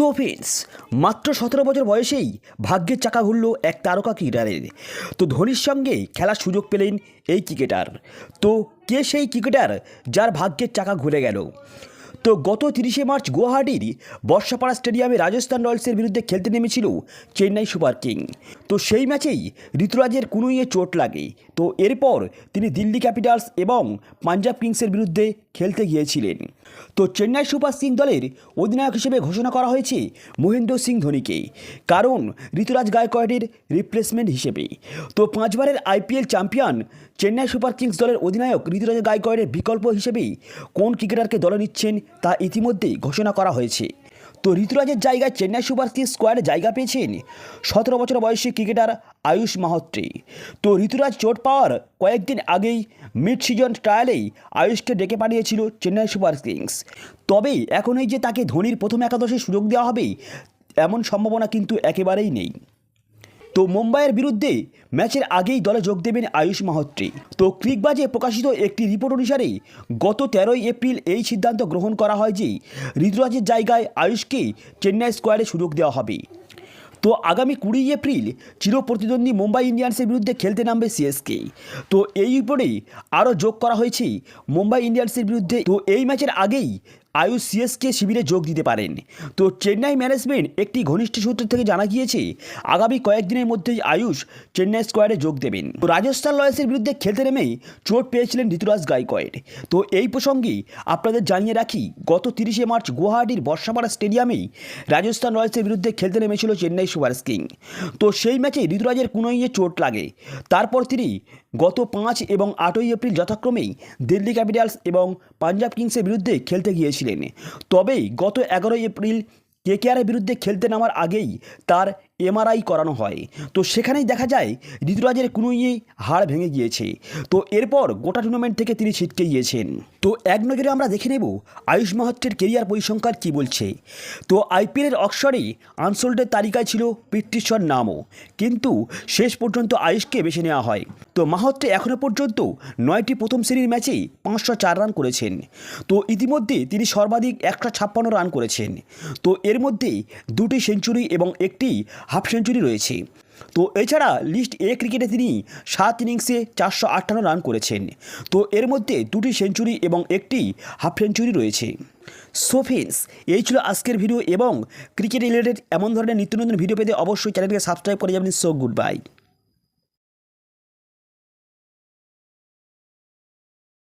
সোফিন্স মাত্র সতেরো বছর বয়সেই ভাগ্যের চাকা ঘুরল এক তারকা ক্রিকেটারের তো ধোনির সঙ্গে খেলার সুযোগ পেলেন এই ক্রিকেটার। তো কে সেই ক্রিকেটার যার ভাগ্যের চাকা ঘুরে গেল? তো গত তিরিশে মার্চ গুয়াহাটির বর্ষাপাড়া স্টেডিয়ামে রাজস্থান রয়্যালসের বিরুদ্ধে খেলতে নেমেছিল চেন্নাই সুপার কিং। তো সেই ম্যাচেই ঋতুরাজের কুনুইয়ে চোট লাগে। তো এরপর তিনি দিল্লি ক্যাপিটালস এবং পাঞ্জাব কিংসের বিরুদ্ধে খেলতে গিয়েছিলেন। তো চেন্নাই সুপার কিং দলের অধিনায়ক হিসেবে ঘোষণা করা হয়েছে মহেন্দ্র সিং ধোনিকে। কারণ ঋতুরাজ গায়কোয়াড়ের রিপ্লেসমেন্ট হিসেবে। তো পাঁচবারের IPL champion Chennai Super Kings দলের অধিনায়ক ঋতুরাজ গায়কোয়াড়ের বিকল্প হিসেবেই কোন ক্রিকেটারকে দলে নিচ্ছেন তা ইতিমধ্যেই ঘোষণা করা হয়েছে। তো ঋতুরাজের জায়গায় চেন্নাই সুপার কিংস স্কোয়াডে জায়গা পেয়েছেন সতেরো বছর বয়সী ক্রিকেটার আয়ুষ মাহত্রি। তো ঋতুরাজ চোট পাওয়ার কয়েকদিন আগেই মিড সিজন ট্রায়ালেই আয়ুষকে ডেকে পাঠিয়েছিল চেন্নাই সুপার কিংস তবে এখন এই যে তাকে ধোনির প্রথম একাদশে সুযোগ দেওয়া হবে, এমন সম্ভাবনা কিন্তু একেবারেই নেই। তো মুম্বাইয়ের বিরুদ্ধে ম্যাচের আগেই দলে যোগ দেবেন আয়ুষ মাহত্রে। তো ক্রিকবাজে প্রকাশিত একটি রিপোর্ট অনুসারে গত তেরোই এপ্রিল এই সিদ্ধান্ত গ্রহণ করা হয় যে ঋতুরাজের জায়গায় আয়ুষকে চেন্নাই স্কোয়াডে সুযোগ দেওয়া হবে। তো আগামী কুড়ি এপ্রিল চির প্রতিদ্বন্দ্বী মুম্বাই ইন্ডিয়ান্সের বিরুদ্ধে খেলতে নামবে সিএসকে। তো এই রিপোর্টে আরও যোগ করা হয়েছে মুম্বাই ইন্ডিয়ান্সের বিরুদ্ধে। তো এই ম্যাচের আগেই আয়ুষ সিএসকে শিবিরে যোগ দিতে পারেন। তো চেন্নাই ম্যানেজমেন্ট একটি ঘনিষ্ঠ সূত্র থেকে জানা গিয়েছে, আগামী কয়েকদিনের মধ্যেই আয়ুষ চেন্নাই স্কোয়াডে যোগ দেবেন। তো রাজস্থান রয়্যালসের বিরুদ্ধে খেলতে নেমেই চোট পেয়েছিলেন ঋতুরাজ গাইকয়েড তো এই প্রসঙ্গেই আপনাদের জানিয়ে রাখি, গত তিরিশে মার্চ গুয়াহাটির বর্ষাপাড়া স্টেডিয়ামেই রাজস্থান রয়্যালসের বিরুদ্ধে খেলতে নেমেছিল চেন্নাই সুপার কিং। তো সেই ম্যাচে ঋতুরাজের কুনোইয়ে চোট লাগে। তারপর তিনি গত পাঁচ এবং আটই এপ্রিল যথাক্রমেই দিল্লি ক্যাপিটালস এবং পাঞ্জাব কিংসের বিরুদ্ধে খেলতে গিয়েছিলেন। তবেই গত এগারোই এপ্রিল কেকেআরের বিরুদ্ধে খেলতে নামার আগেই তার এমআরআই করানো হয়। তো সেখানেই দেখা যায়, ঋতুরাজের কুনুইয়ে হাড় ভেঙে গিয়েছে। তো এরপর গোটা টুর্নামেন্ট থেকে তিনি ছিটকে গিয়েছেন। তো এক নজরে আমরা দেখে নেব, আয়ুষ মাহাত্রের কেরিয়ার পরিসংখ্যান কী বলছে। তো আইপিএলের অক্সরে আনসোল্ডের তালিকায় ছিল পিতৃশ্বর নামও। কিন্তু শেষ পর্যন্ত আয়ুষকে বেছে নেওয়া হয়। তো মাহাত্রে এখনও পর্যন্ত নয়টি প্রথম শ্রেণির ম্যাচেই পাঁচশো চার রান করেছেন। তো ইতিমধ্যে তিনি সর্বাধিক একশো ছাপ্পান্ন রান করেছেন। তো এর মধ্যে দুটি সেঞ্চুরি এবং একটি হাফ সেঞ্চুরি রয়েছে। তো এছাড়া লিস্ট এ ক্রিকেটে তিনি সাত ইনিংসে চারশো আটান্ন রান করেছেন। তো এর মধ্যে দুটি সেঞ্চুরি এবং একটি হাফ সেঞ্চুরি রয়েছে। সো ফ্রেন্ডস, এই ছিল আজকের ভিডিও এবং ক্রিকেট রিলেটেড এমন ধরনের নিত্য নতুন ভিডিও পেতে অবশ্যই চ্যানেলকে সাবস্ক্রাইব করে যাবেন। So goodbye.